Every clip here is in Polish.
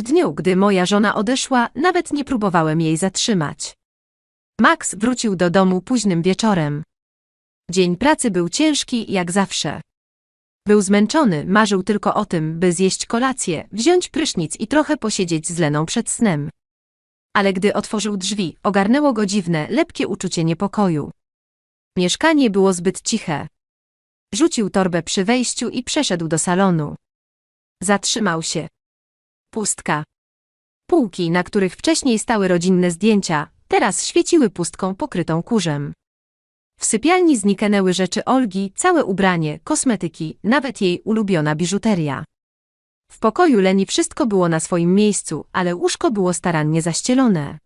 W dniu, gdy moja żona odeszła, nawet nie próbowałem jej zatrzymać. Max wrócił do domu późnym wieczorem. Dzień pracy był ciężki, jak zawsze. Był zmęczony, marzył tylko o tym, by zjeść kolację, wziąć prysznic i trochę posiedzieć z Leną przed snem. Ale gdy otworzył drzwi, ogarnęło go dziwne, lepkie uczucie niepokoju. Mieszkanie było zbyt ciche. Rzucił torbę przy wejściu i przeszedł do salonu. Zatrzymał się. Pustka. Półki, na których wcześniej stały rodzinne zdjęcia, teraz świeciły pustką pokrytą kurzem. W sypialni zniknęły rzeczy Olgi, całe ubranie, kosmetyki, nawet jej ulubiona biżuteria. W pokoju Leni wszystko było na swoim miejscu, ale łóżko było starannie zaścielone.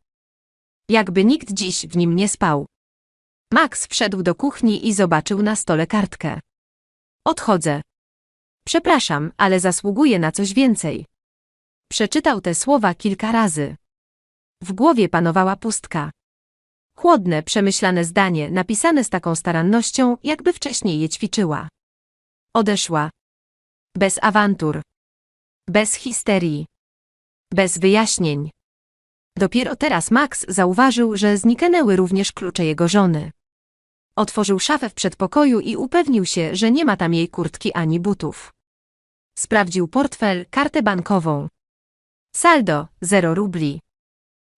Jakby nikt dziś w nim nie spał. Max wszedł do kuchni i zobaczył na stole kartkę. Odchodzę. Przepraszam, ale zasługuję na coś więcej. Przeczytał te słowa kilka razy. W głowie panowała pustka. Chłodne, przemyślane zdanie, napisane z taką starannością, jakby wcześniej je ćwiczyła. Odeszła. Bez awantur. Bez histerii. Bez wyjaśnień. Dopiero teraz Max zauważył, że zniknęły również klucze jego żony. Otworzył szafę w przedpokoju i upewnił się, że nie ma tam jej kurtki ani butów. Sprawdził portfel, kartę bankową. Saldo, zero rubli.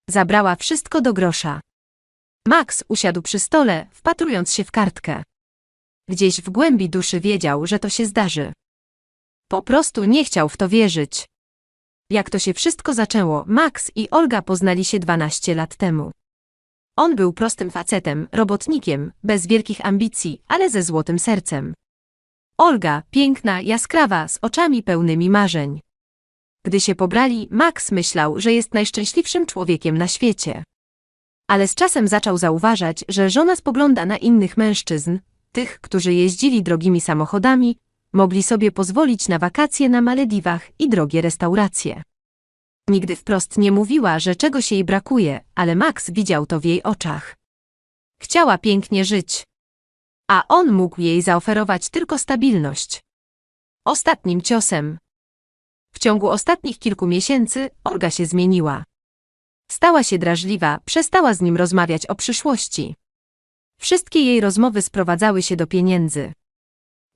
Zabrała wszystko do grosza. Max usiadł przy stole, wpatrując się w kartkę. Gdzieś w głębi duszy wiedział, że to się zdarzy. Po prostu nie chciał w to wierzyć. Jak to się wszystko zaczęło, Max i Olga poznali się 12 lat temu. On był prostym facetem, robotnikiem, bez wielkich ambicji, ale ze złotym sercem. Olga, piękna, jaskrawa, z oczami pełnymi marzeń. Gdy się pobrali, Max myślał, że jest najszczęśliwszym człowiekiem na świecie. Ale z czasem zaczął zauważać, że żona spogląda na innych mężczyzn, tych, którzy jeździli drogimi samochodami, mogli sobie pozwolić na wakacje na Malediwach i drogie restauracje. Nigdy wprost nie mówiła, że czegoś jej brakuje, ale Max widział to w jej oczach. Chciała pięknie żyć. A on mógł jej zaoferować tylko stabilność. Ostatnim ciosem. W ciągu ostatnich kilku miesięcy Olga się zmieniła. Stała się drażliwa, przestała z nim rozmawiać o przyszłości. Wszystkie jej rozmowy sprowadzały się do pieniędzy.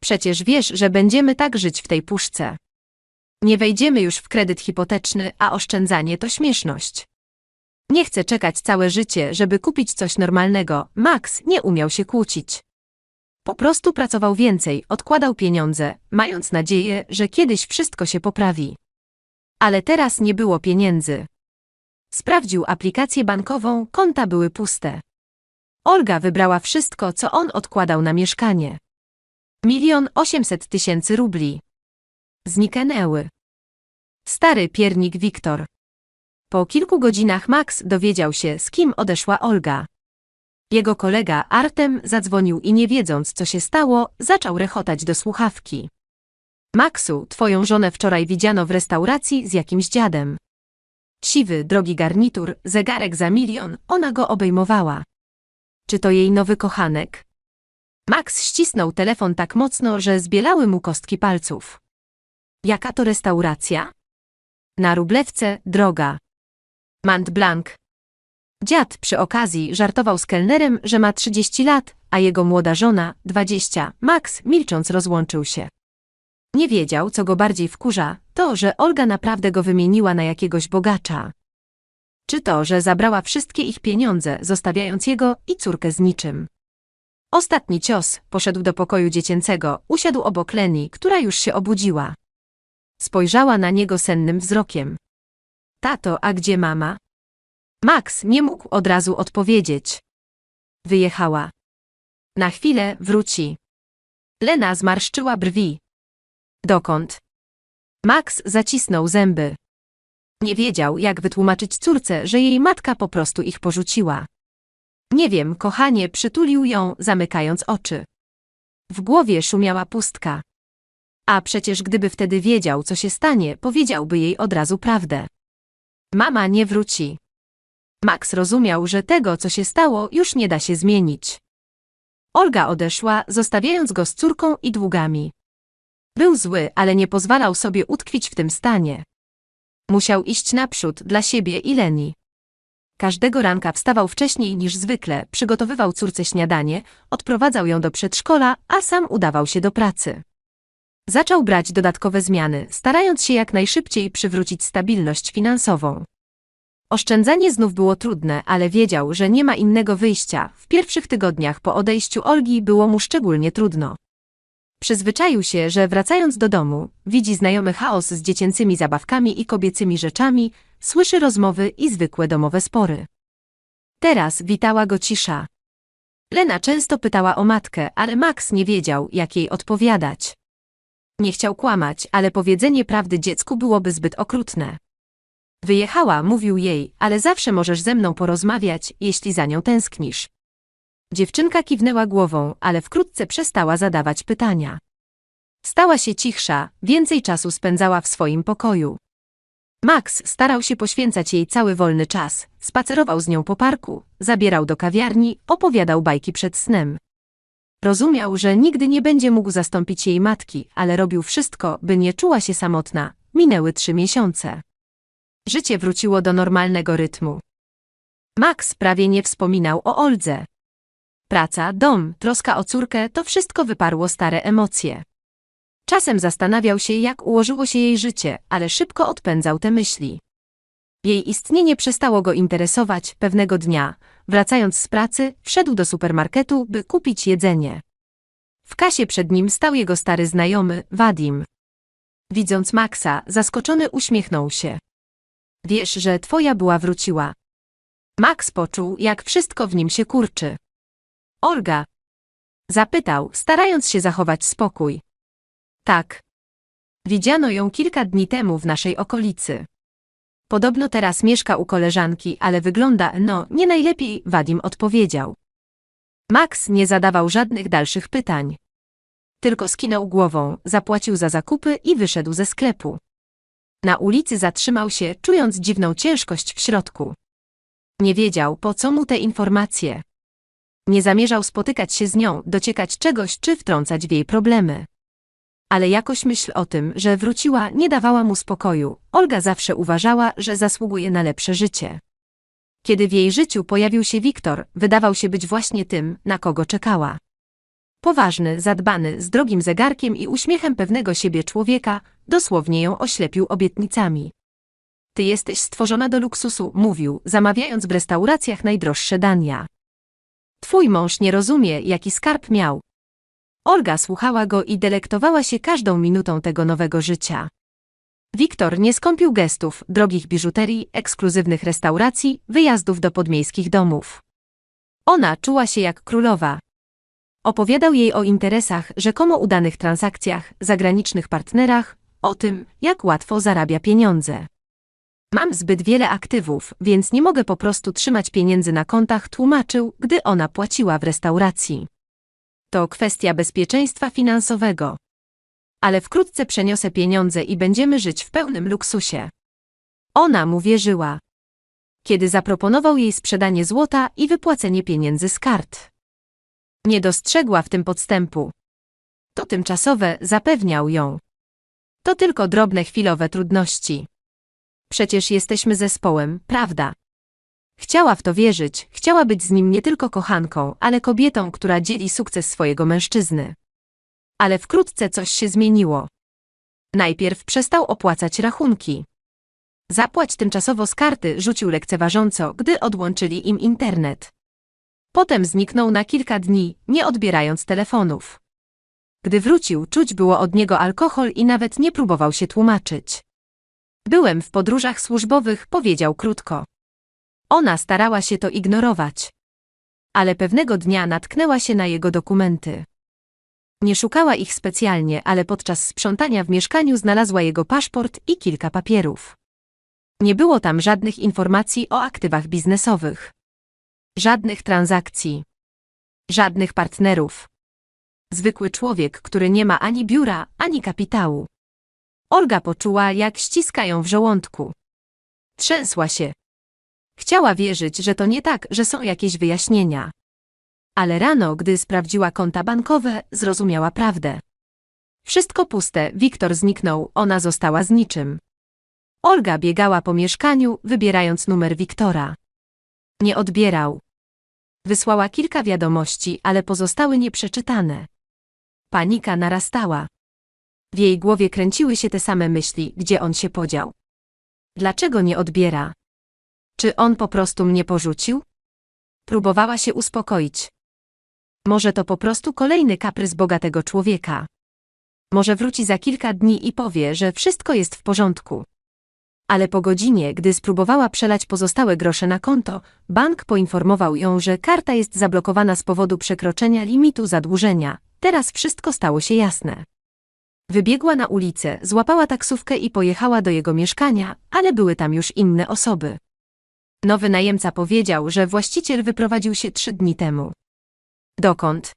Przecież wiesz, że będziemy tak żyć w tej puszce. Nie wejdziemy już w kredyt hipoteczny, a oszczędzanie to śmieszność. Nie chcę czekać całe życie, żeby kupić coś normalnego. Max nie umiał się kłócić. Po prostu pracował więcej, odkładał pieniądze, mając nadzieję, że kiedyś wszystko się poprawi. Ale teraz nie było pieniędzy. Sprawdził aplikację bankową, konta były puste. Olga wybrała wszystko, co on odkładał na mieszkanie. Milion osiemset tysięcy rubli. Zniknęły. Stary piernik Wiktor. Po kilku godzinach Max dowiedział się, z kim odeszła Olga. Jego kolega Artem zadzwonił i nie wiedząc, co się stało, zaczął rechotać do słuchawki. Maxu, twoją żonę wczoraj widziano w restauracji z jakimś dziadem. Siwy, drogi garnitur, zegarek za milion, ona go obejmowała. Czy to jej nowy kochanek? Max ścisnął telefon tak mocno, że zbielały mu kostki palców. Jaka to restauracja? Na Rublewce, droga. Mont Blanc. Dziad przy okazji żartował z kelnerem, że ma 30 lat, a jego młoda żona 20. Max, milcząc, rozłączył się. Nie wiedział, co go bardziej wkurza, to, że Olga naprawdę go wymieniła na jakiegoś bogacza. Czy to, że zabrała wszystkie ich pieniądze, zostawiając jego i córkę z niczym. Ostatni cios, poszedł do pokoju dziecięcego, usiadł obok Leni, która już się obudziła. Spojrzała na niego sennym wzrokiem. Tato, a gdzie mama? Max nie mógł od razu odpowiedzieć. Wyjechała. Na chwilę wróci. Lena zmarszczyła brwi. Dokąd? Max zacisnął zęby. Nie wiedział, jak wytłumaczyć córce, że jej matka po prostu ich porzuciła. Nie wiem, kochanie, przytulił ją, zamykając oczy. W głowie szumiała pustka. A przecież gdyby wtedy wiedział, co się stanie, powiedziałby jej od razu prawdę. Mama nie wróci. Max rozumiał, że tego, co się stało, już nie da się zmienić. Olga odeszła, zostawiając go z córką i długami. Był zły, ale nie pozwalał sobie utkwić w tym stanie. Musiał iść naprzód dla siebie i Leni. Każdego ranka wstawał wcześniej niż zwykle, przygotowywał córce śniadanie, odprowadzał ją do przedszkola, a sam udawał się do pracy. Zaczął brać dodatkowe zmiany, starając się jak najszybciej przywrócić stabilność finansową. Oszczędzanie znów było trudne, ale wiedział, że nie ma innego wyjścia. W pierwszych tygodniach po odejściu Olgi było mu szczególnie trudno. Przyzwyczaił się, że wracając do domu, widzi znajomy chaos z dziecięcymi zabawkami i kobiecymi rzeczami, słyszy rozmowy i zwykłe domowe spory. Teraz witała go cisza. Lena często pytała o matkę, ale Max nie wiedział, jak jej odpowiadać. Nie chciał kłamać, ale powiedzenie prawdy dziecku byłoby zbyt okrutne. Wyjechała, mówił jej, ale zawsze możesz ze mną porozmawiać, jeśli za nią tęsknisz. Dziewczynka kiwnęła głową, ale wkrótce przestała zadawać pytania. Stała się cichsza, więcej czasu spędzała w swoim pokoju. Max starał się poświęcać jej cały wolny czas, spacerował z nią po parku, zabierał do kawiarni, opowiadał bajki przed snem. Rozumiał, że nigdy nie będzie mógł zastąpić jej matki, ale robił wszystko, by nie czuła się samotna. Minęły trzy miesiące. Życie wróciło do normalnego rytmu. Max prawie nie wspominał o Oldze. Praca, dom, troska o córkę to wszystko wyparło stare emocje. Czasem zastanawiał się, jak ułożyło się jej życie, ale szybko odpędzał te myśli. Jej istnienie przestało go interesować pewnego dnia. Wracając z pracy, wszedł do supermarketu, by kupić jedzenie. W kasie przed nim stał jego stary znajomy, Wadim. Widząc Maxa, zaskoczony uśmiechnął się. Wiesz, że twoja była wróciła. Max poczuł, jak wszystko w nim się kurczy. Olga. Zapytał, starając się zachować spokój. Tak. Widziano ją kilka dni temu w naszej okolicy. Podobno teraz mieszka u koleżanki, ale wygląda, no, nie najlepiej, Wadim odpowiedział. Max nie zadawał żadnych dalszych pytań. Tylko skinął głową, zapłacił za zakupy i wyszedł ze sklepu. Na ulicy zatrzymał się, czując dziwną ciężkość w środku. Nie wiedział, po co mu te informacje. Nie zamierzał spotykać się z nią, dociekać czegoś czy wtrącać w jej problemy. Ale jakoś myśl o tym, że wróciła, nie dawała mu spokoju. Olga zawsze uważała, że zasługuje na lepsze życie. Kiedy w jej życiu pojawił się Wiktor, wydawał się być właśnie tym, na kogo czekała. Poważny, zadbany, z drogim zegarkiem i uśmiechem pewnego siebie człowieka, dosłownie ją oślepił obietnicami. Ty jesteś stworzona do luksusu, mówił, zamawiając w restauracjach najdroższe dania. Twój mąż nie rozumie, jaki skarb miał. Olga słuchała go i delektowała się każdą minutą tego nowego życia. Wiktor nie skąpił gestów, drogich biżuterii, ekskluzywnych restauracji, wyjazdów do podmiejskich domów. Ona czuła się jak królowa. Opowiadał jej o interesach, rzekomo udanych transakcjach, zagranicznych partnerach, o tym, jak łatwo zarabia pieniądze. Mam zbyt wiele aktywów, więc nie mogę po prostu trzymać pieniędzy na kontach, tłumaczył, gdy ona płaciła w restauracji. To kwestia bezpieczeństwa finansowego. Ale wkrótce przeniosę pieniądze i będziemy żyć w pełnym luksusie. Ona mu wierzyła. Kiedy zaproponował jej sprzedanie złota i wypłacenie pieniędzy z kart. Nie dostrzegła w tym podstępu. To tymczasowe, zapewniał ją. To tylko drobne chwilowe trudności. Przecież jesteśmy zespołem, prawda? Chciała w to wierzyć, chciała być z nim nie tylko kochanką, ale kobietą, która dzieli sukces swojego mężczyzny. Ale wkrótce coś się zmieniło. Najpierw przestał opłacać rachunki. Zapłać tymczasowo z karty rzucił lekceważąco, gdy odłączyli im internet. Potem zniknął na kilka dni, nie odbierając telefonów. Gdy wrócił, czuć było od niego alkohol i nawet nie próbował się tłumaczyć. Byłem w podróżach służbowych, powiedział krótko. Ona starała się to ignorować. Ale pewnego dnia natknęła się na jego dokumenty. Nie szukała ich specjalnie, ale podczas sprzątania w mieszkaniu znalazła jego paszport i kilka papierów. Nie było tam żadnych informacji o aktywach biznesowych. Żadnych transakcji. Żadnych partnerów. Zwykły człowiek, który nie ma ani biura, ani kapitału. Olga poczuła, jak ściska ją w żołądku. Trzęsła się. Chciała wierzyć, że to nie tak, że są jakieś wyjaśnienia. Ale rano, gdy sprawdziła konta bankowe, zrozumiała prawdę. Wszystko puste, Wiktor zniknął, ona została z niczym. Olga biegała po mieszkaniu, wybierając numer Wiktora. Nie odbierał. Wysłała kilka wiadomości, ale pozostały nieprzeczytane. Panika narastała. W jej głowie kręciły się te same myśli, gdzie on się podział. Dlaczego nie odbiera? Czy on po prostu mnie porzucił? Próbowała się uspokoić. Może to po prostu kolejny kaprys bogatego człowieka. Może wróci za kilka dni i powie, że wszystko jest w porządku. Ale po godzinie, gdy spróbowała przelać pozostałe grosze na konto, bank poinformował ją, że karta jest zablokowana z powodu przekroczenia limitu zadłużenia. Teraz wszystko stało się jasne. Wybiegła na ulicę, złapała taksówkę i pojechała do jego mieszkania, ale były tam już inne osoby. Nowy najemca powiedział, że właściciel wyprowadził się trzy dni temu. Dokąd?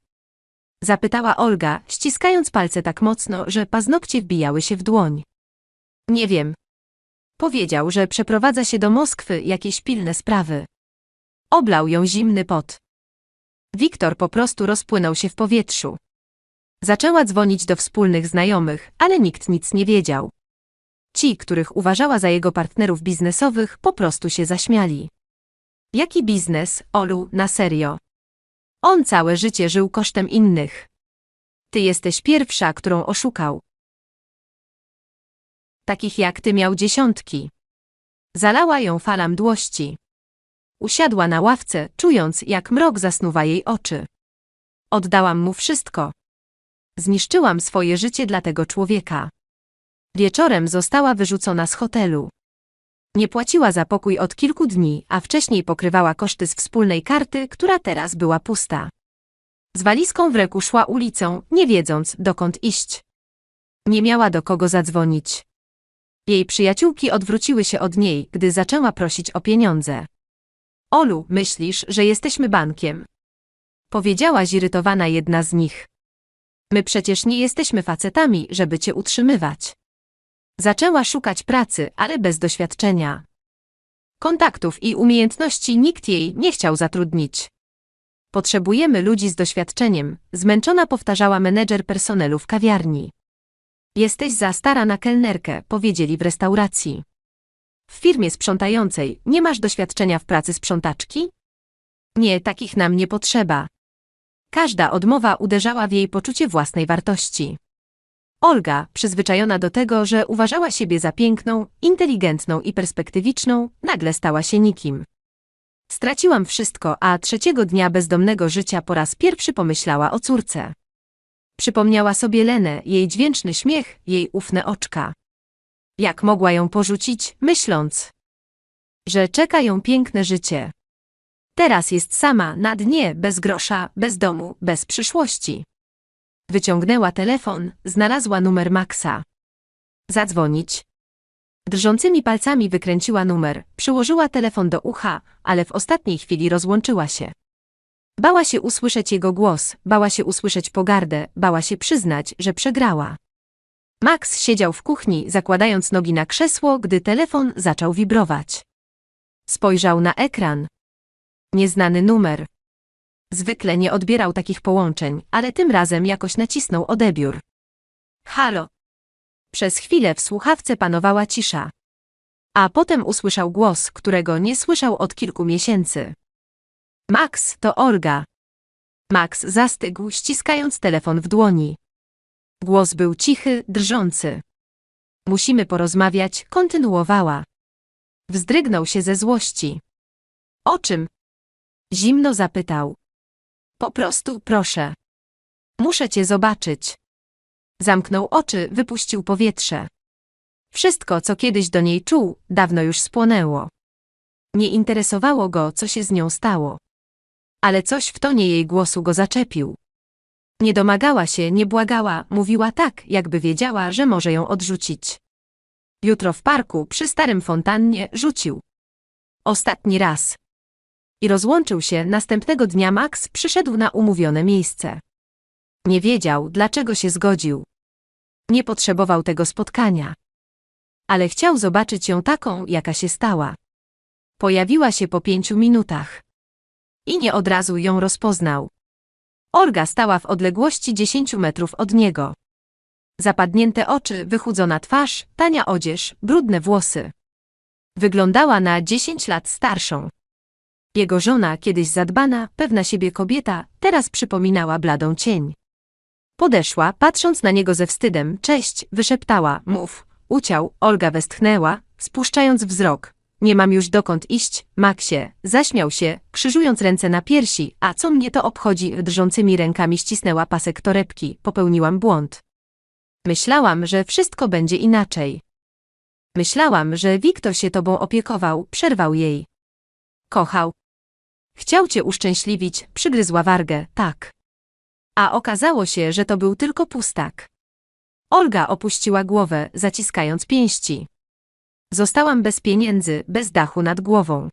Zapytała Olga, ściskając palce tak mocno, że paznokcie wbijały się w dłoń. Nie wiem. Powiedział, że przeprowadza się do Moskwy jakieś pilne sprawy. Oblał ją zimny pot. Wiktor po prostu rozpłynął się w powietrzu. Zaczęła dzwonić do wspólnych znajomych, ale nikt nic nie wiedział. Ci, których uważała za jego partnerów biznesowych, po prostu się zaśmiali. Jaki biznes, Olu, na serio? On całe życie żył kosztem innych. Ty jesteś pierwsza, którą oszukał. Takich jak ty miał dziesiątki. Zalała ją fala mdłości. Usiadła na ławce, czując, jak mrok zasnuwa jej oczy. Oddałam mu wszystko. Zniszczyłam swoje życie dla tego człowieka. Wieczorem została wyrzucona z hotelu. Nie płaciła za pokój od kilku dni, a wcześniej pokrywała koszty z wspólnej karty, która teraz była pusta. Z walizką w ręku szła ulicą, nie wiedząc, dokąd iść. Nie miała do kogo zadzwonić. Jej przyjaciółki odwróciły się od niej, gdy zaczęła prosić o pieniądze. Olu, myślisz, że jesteśmy bankiem? Powiedziała zirytowana jedna z nich. My przecież nie jesteśmy facetami, żeby cię utrzymywać. Zaczęła szukać pracy, ale bez doświadczenia. Kontaktów i umiejętności nikt jej nie chciał zatrudnić. Potrzebujemy ludzi z doświadczeniem, zmęczona powtarzała menedżer personelu w kawiarni. Jesteś za stara na kelnerkę, powiedzieli w restauracji. W firmie sprzątającej nie masz doświadczenia w pracy sprzątaczki? Nie, takich nam nie potrzeba. Każda odmowa uderzała w jej poczucie własnej wartości. Olga, przyzwyczajona do tego, że uważała siebie za piękną, inteligentną i perspektywiczną, nagle stała się nikim. Straciłam wszystko, a trzeciego dnia bezdomnego życia po raz pierwszy pomyślała o córce. Przypomniała sobie Lenę, jej dźwięczny śmiech, jej ufne oczka. Jak mogła ją porzucić, myśląc, że czeka ją piękne życie. Teraz jest sama, na dnie, bez grosza, bez domu, bez przyszłości. Wyciągnęła telefon, znalazła numer Maxa. Zadzwonić. Drżącymi palcami wykręciła numer, przyłożyła telefon do ucha, ale w ostatniej chwili rozłączyła się. Bała się usłyszeć jego głos, bała się usłyszeć pogardę, bała się przyznać, że przegrała. Max siedział w kuchni, zakładając nogi na krzesło, gdy telefon zaczął wibrować. Spojrzał na ekran. Nieznany numer. Zwykle nie odbierał takich połączeń, ale tym razem jakoś nacisnął odebiór. Halo. Przez chwilę w słuchawce panowała cisza. A potem usłyszał głos, którego nie słyszał od kilku miesięcy. Max, to Olga. Max zastygł, ściskając telefon w dłoni. Głos był cichy, drżący. Musimy porozmawiać, kontynuowała. Wzdrygnął się ze złości. O czym? Zimno zapytał. Po prostu proszę. Muszę cię zobaczyć. Zamknął oczy, wypuścił powietrze. Wszystko, co kiedyś do niej czuł, dawno już spłonęło. Nie interesowało go, co się z nią stało. Ale coś w tonie jej głosu go zaczepił. Nie domagała się, nie błagała, mówiła tak, jakby wiedziała, że może ją odrzucić. Jutro w parku, przy starym fontannie, rzucił. Ostatni raz i rozłączył się, następnego dnia Max przyszedł na umówione miejsce. Nie wiedział, dlaczego się zgodził. Nie potrzebował tego spotkania. Ale chciał zobaczyć ją taką, jaka się stała. Pojawiła się po pięciu minutach. I nie od razu ją rozpoznał. Olga stała w odległości dziesięciu metrów od niego. Zapadnięte oczy, wychudzona twarz, tania odzież, brudne włosy. Wyglądała na 10 lat starszą. Jego żona, kiedyś zadbana, pewna siebie kobieta, teraz przypominała bladą cień. Podeszła, patrząc na niego ze wstydem, cześć, wyszeptała, mów, uciął, Olga westchnęła, spuszczając wzrok. Nie mam już dokąd iść, Maksie, zaśmiał się, krzyżując ręce na piersi, a co mnie to obchodzi, drżącymi rękami ścisnęła pasek torebki, popełniłam błąd. Myślałam, że wszystko będzie inaczej. Myślałam, że Wiktor się tobą opiekował, przerwał jej. Kochał. Chciał cię uszczęśliwić, przygryzła wargę, tak. A okazało się, że to był tylko pustak. Olga opuściła głowę, zaciskając pięści. Zostałam bez pieniędzy, bez dachu nad głową.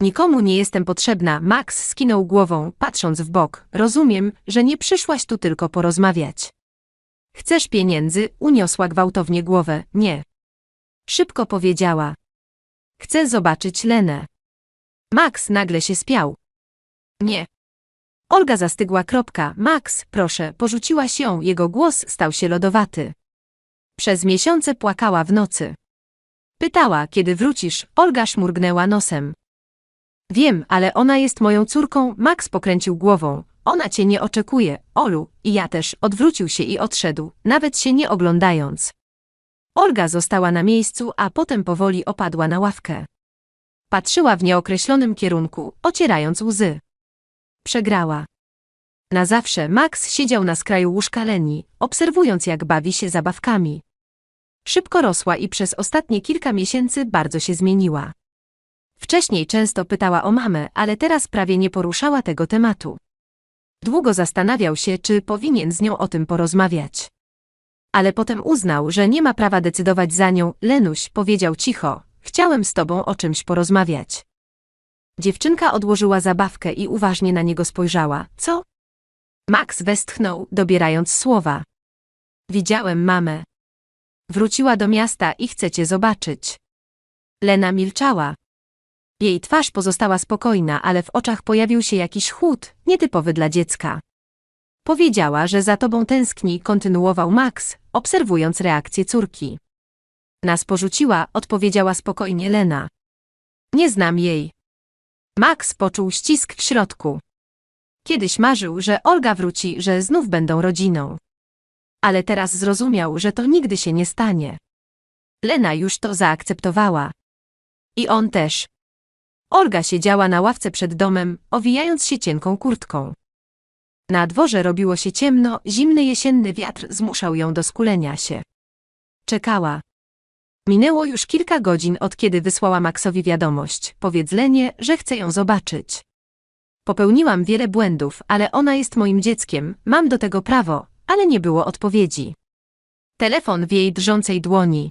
Nikomu nie jestem potrzebna, Max skinął głową, patrząc w bok. Rozumiem, że nie przyszłaś tu tylko porozmawiać. Chcesz pieniędzy? Uniosła gwałtownie głowę. Nie. Szybko powiedziała. Chcę zobaczyć Lenę. Max nagle się spiał. Nie. Olga zastygła kropka. Max, proszę, porzuciłaś ją, jego głos stał się lodowaty. Przez miesiące płakała w nocy. Pytała, kiedy wrócisz, Olga szmurgnęła nosem. Wiem, ale ona jest moją córką, Max pokręcił głową. Ona cię nie oczekuje, Olu, i ja też, odwrócił się i odszedł, nawet się nie oglądając. Olga została na miejscu, a potem powoli opadła na ławkę. Patrzyła w nieokreślonym kierunku, ocierając łzy. Przegrała. Na zawsze Max siedział na skraju łóżka Leni, obserwując jak bawi się zabawkami. Szybko rosła i przez ostatnie kilka miesięcy bardzo się zmieniła. Wcześniej często pytała o mamę, ale teraz prawie nie poruszała tego tematu. Długo zastanawiał się, czy powinien z nią o tym porozmawiać. Ale potem uznał, że nie ma prawa decydować za nią. Lenuś powiedział cicho, chciałem z tobą o czymś porozmawiać. Dziewczynka odłożyła zabawkę i uważnie na niego spojrzała. Co? Max westchnął, dobierając słowa. Widziałem mamę. Wróciła do miasta i chce cię zobaczyć. Lena milczała. Jej twarz pozostała spokojna, ale w oczach pojawił się jakiś chłód, nietypowy dla dziecka. Powiedziała, że za tobą tęskni, kontynuował Max, obserwując reakcję córki. Nas porzuciła, odpowiedziała spokojnie Lena. Nie znam jej. Max poczuł ścisk w środku. Kiedyś marzył, że Olga wróci, że znów będą rodziną. Ale teraz zrozumiał, że to nigdy się nie stanie. Lena już to zaakceptowała. I on też. Olga siedziała na ławce przed domem, owijając się cienką kurtką. Na dworze robiło się ciemno, zimny jesienny wiatr zmuszał ją do skulenia się. Czekała. Minęło już kilka godzin od kiedy wysłała Maxowi wiadomość, powiedzenie, że chce ją zobaczyć. Popełniłam wiele błędów, ale ona jest moim dzieckiem, mam do tego prawo, ale nie było odpowiedzi. Telefon w jej drżącej dłoni.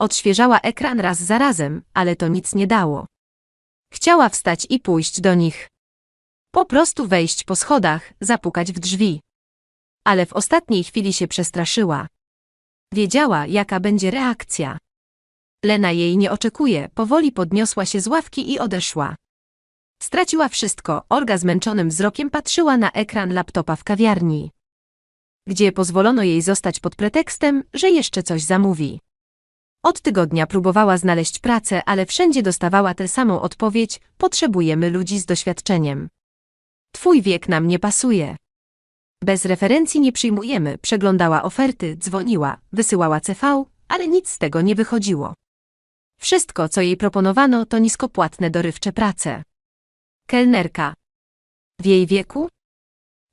Odświeżała ekran raz za razem, ale to nic nie dało. Chciała wstać i pójść do nich. Po prostu wejść po schodach, zapukać w drzwi. Ale w ostatniej chwili się przestraszyła. Wiedziała, jaka będzie reakcja. Lena jej nie oczekuje, powoli podniosła się z ławki i odeszła. Straciła wszystko, Olga zmęczonym wzrokiem patrzyła na ekran laptopa w kawiarni. Gdzie pozwolono jej zostać pod pretekstem, że jeszcze coś zamówi. Od tygodnia próbowała znaleźć pracę, ale wszędzie dostawała tę samą odpowiedź: potrzebujemy ludzi z doświadczeniem. Twój wiek nam nie pasuje. Bez referencji nie przyjmujemy, przeglądała oferty, dzwoniła, wysyłała CV, ale nic z tego nie wychodziło. Wszystko, co jej proponowano, to niskopłatne dorywcze prace. Kelnerka. W jej wieku?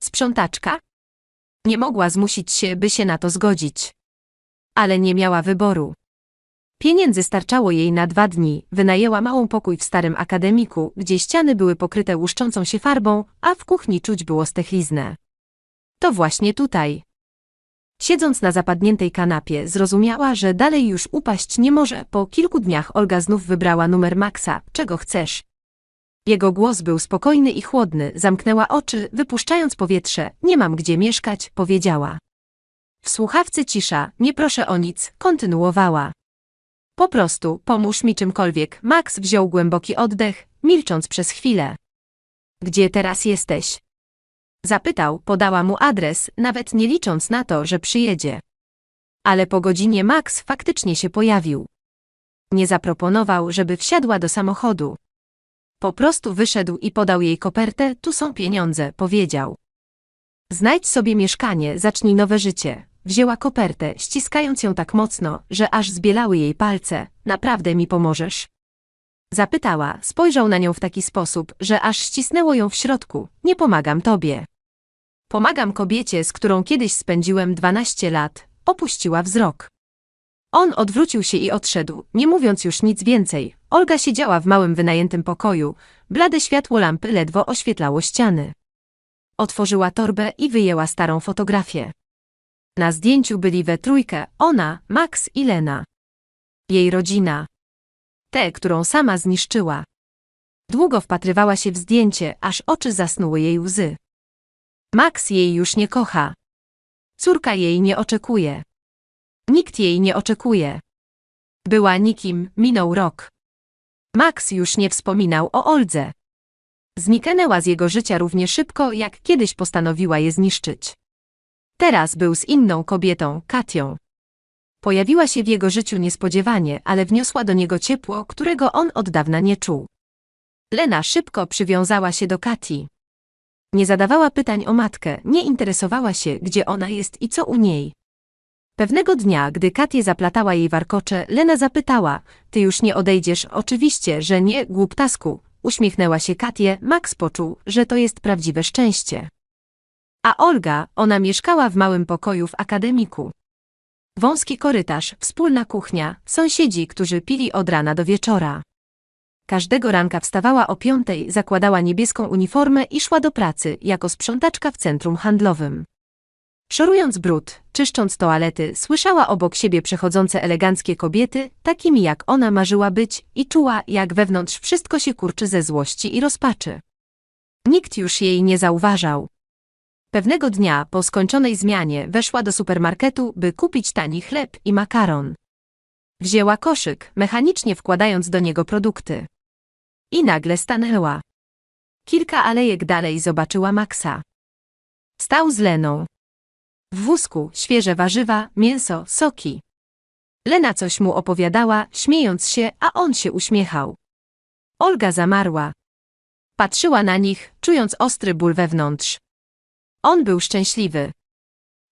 Sprzątaczka? Nie mogła zmusić się, by się na to zgodzić. Ale nie miała wyboru. Pieniędzy starczało jej na dwa dni, wynajęła małą pokój w starym akademiku, gdzie ściany były pokryte łuszczącą się farbą, a w kuchni czuć było stechliznę. To właśnie tutaj. Siedząc na zapadniętej kanapie, zrozumiała, że dalej już upaść nie może. Po kilku dniach Olga znów wybrała numer Maxa. Czego chcesz? Jego głos był spokojny i chłodny, zamknęła oczy, wypuszczając powietrze. Nie mam gdzie mieszkać, powiedziała. W słuchawce cisza, nie proszę o nic, kontynuowała. Po prostu, pomóż mi czymkolwiek. Max wziął głęboki oddech, milcząc przez chwilę. Gdzie teraz jesteś? Zapytał, podała mu adres, nawet nie licząc na to, że przyjedzie. Ale po godzinie Max faktycznie się pojawił. Nie zaproponował, żeby wsiadła do samochodu. Po prostu wyszedł i podał jej kopertę, tu są pieniądze, powiedział. Znajdź sobie mieszkanie, zacznij nowe życie. Wzięła kopertę, ściskając ją tak mocno, że aż zbielały jej palce. Naprawdę mi pomożesz? Zapytała, spojrzał na nią w taki sposób, że aż ścisnęło ją w środku. Nie pomagam tobie. Pomagam kobiecie, z którą kiedyś spędziłem 12 lat. Opuściła wzrok. On odwrócił się i odszedł, nie mówiąc już nic więcej. Olga siedziała w małym wynajętym pokoju. Blade światło lampy ledwo oświetlało ściany. Otworzyła torbę i wyjęła starą fotografię. Na zdjęciu byli we trójkę ona, Max i Lena. Jej rodzina. Tę, którą sama zniszczyła. Długo wpatrywała się w zdjęcie, aż oczy zasnuły jej łzy. Max jej już nie kocha. Córka jej nie oczekuje. Nikt jej nie oczekuje. Była nikim, minął rok. Max już nie wspominał o Oldze. Zniknęła z jego życia równie szybko, jak kiedyś postanowiła je zniszczyć. Teraz był z inną kobietą, Katią. Pojawiła się w jego życiu niespodziewanie, ale wniosła do niego ciepło, którego on od dawna nie czuł. Lena szybko przywiązała się do Kati. Nie zadawała pytań o matkę, nie interesowała się, gdzie ona jest i co u niej. Pewnego dnia, gdy Katię zaplatała jej warkocze, Lena zapytała, ty już nie odejdziesz, oczywiście, że nie, głuptasku. Uśmiechnęła się Katię, Max poczuł, że to jest prawdziwe szczęście. A Olga, ona mieszkała w małym pokoju w akademiku. Wąski korytarz, wspólna kuchnia, sąsiedzi, którzy pili od rana do wieczora. Każdego ranka wstawała o piątej, zakładała niebieską uniformę i szła do pracy jako sprzątaczka w centrum handlowym. Szorując brud, czyszcząc toalety, słyszała obok siebie przechodzące eleganckie kobiety, takimi jak ona marzyła być, i czuła, jak wewnątrz wszystko się kurczy ze złości i rozpaczy. Nikt już jej nie zauważał. Pewnego dnia, po skończonej zmianie, weszła do supermarketu, by kupić tani chleb i makaron. Wzięła koszyk, mechanicznie wkładając do niego produkty. I nagle stanęła. Kilka alejek dalej zobaczyła Maxa. Stał z Leną. W wózku świeże warzywa, mięso, soki. Lena coś mu opowiadała, śmiejąc się, a on się uśmiechał. Olga zamarła. Patrzyła na nich, czując ostry ból wewnątrz. On był szczęśliwy.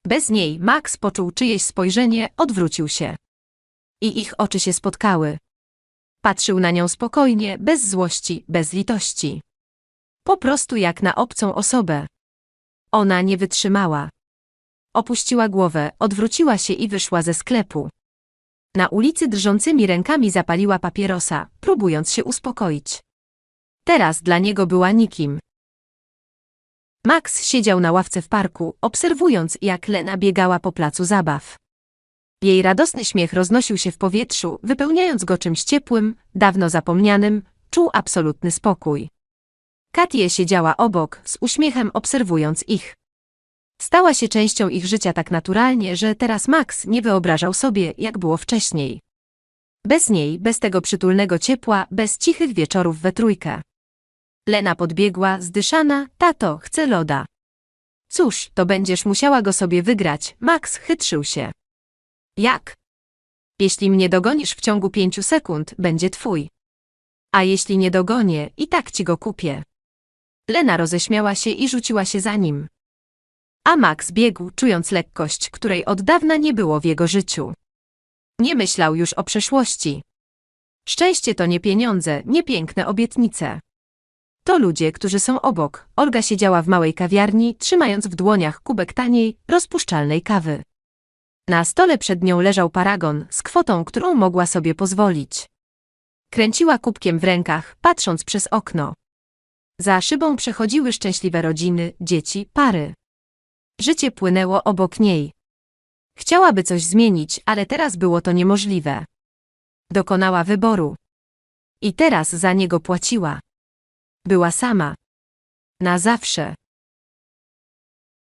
Bez niej Max poczuł czyjeś spojrzenie, odwrócił się. I ich oczy się spotkały. Patrzył na nią spokojnie, bez złości, bez litości. Po prostu jak na obcą osobę. Ona nie wytrzymała. Opuściła głowę, odwróciła się i wyszła ze sklepu. Na ulicy drżącymi rękami zapaliła papierosa, próbując się uspokoić. Teraz dla niego była nikim. Max siedział na ławce w parku, obserwując, jak Lena biegała po placu zabaw. Jej radosny śmiech roznosił się w powietrzu, wypełniając go czymś ciepłym, dawno zapomnianym, czuł absolutny spokój. Katie siedziała obok, z uśmiechem obserwując ich. Stała się częścią ich życia tak naturalnie, że teraz Max nie wyobrażał sobie, jak było wcześniej. Bez niej, bez tego przytulnego ciepła, bez cichych wieczorów we trójkę. Lena podbiegła, zdyszana, tato, chcę loda. Cóż, to będziesz musiała go sobie wygrać, Max chytrzył się. Jak? Jeśli mnie dogonisz w ciągu pięciu sekund, będzie twój. A jeśli nie dogonię, i tak ci go kupię. Lena roześmiała się i rzuciła się za nim. A Max biegł, czując lekkość, której od dawna nie było w jego życiu. Nie myślał już o przeszłości. Szczęście to nie pieniądze, nie piękne obietnice. To ludzie, którzy są obok. Olga siedziała w małej kawiarni, trzymając w dłoniach kubek taniej, rozpuszczalnej kawy. Na stole przed nią leżał paragon z kwotą, którą mogła sobie pozwolić. Kręciła kubkiem w rękach, patrząc przez okno. Za szybą przechodziły szczęśliwe rodziny, dzieci, pary. Życie płynęło obok niej. Chciałaby coś zmienić, ale teraz było to niemożliwe. Dokonała wyboru. I teraz za niego płaciła. Była sama. Na zawsze.